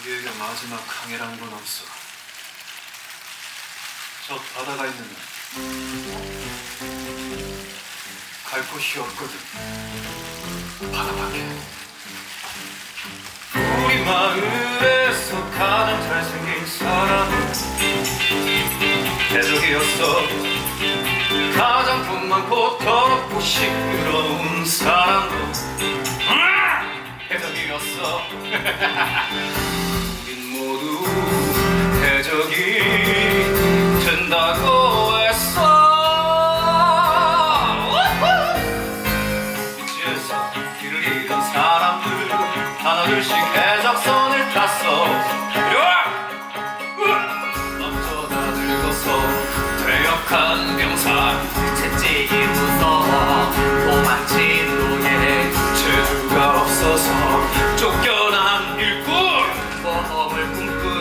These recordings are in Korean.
우리에게 마지막 항해란 건 없어. 저 바다가 있는 날. 갈 곳이 없거든. 바다밖에. 우리 마을에서 가장 잘생긴 사람은 대적이었어. 가장 돈 많고 더럽고 시끄러운 해적이었어. 우린 모두 해적이 된다고 했어. 이지에서 길을 잃은 사람들 하나둘씩 해적선을 탔어.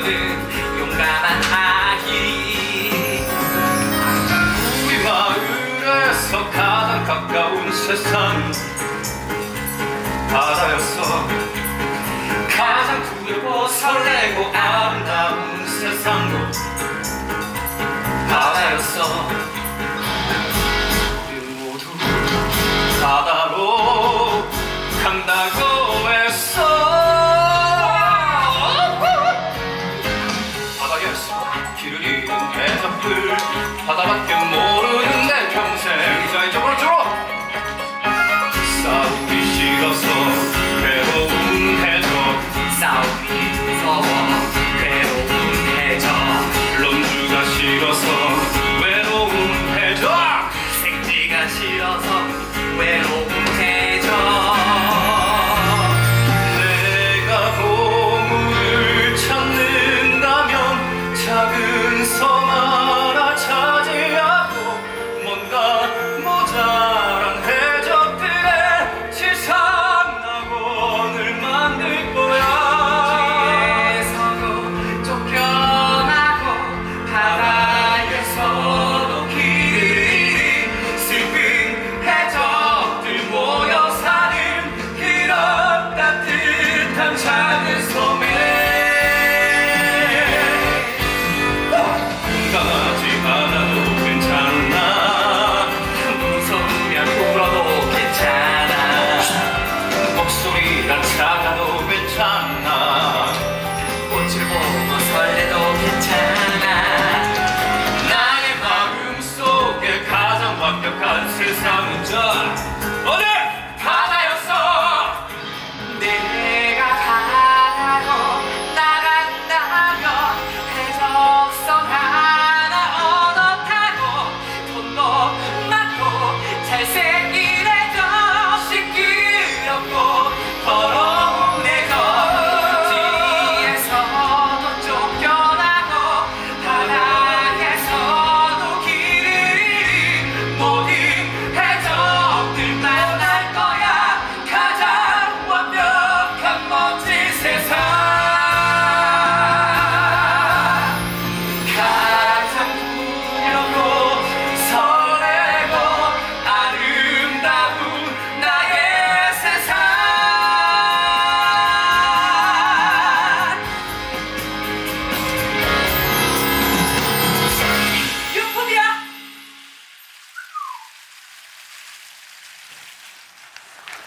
꿈꾸는 용감한 아기 우리 마을에서 가장 가까운 세상. 바다였어. 가장 푸르고 설레고 아름다운 길을 잃은 해적들 바다 밖에 모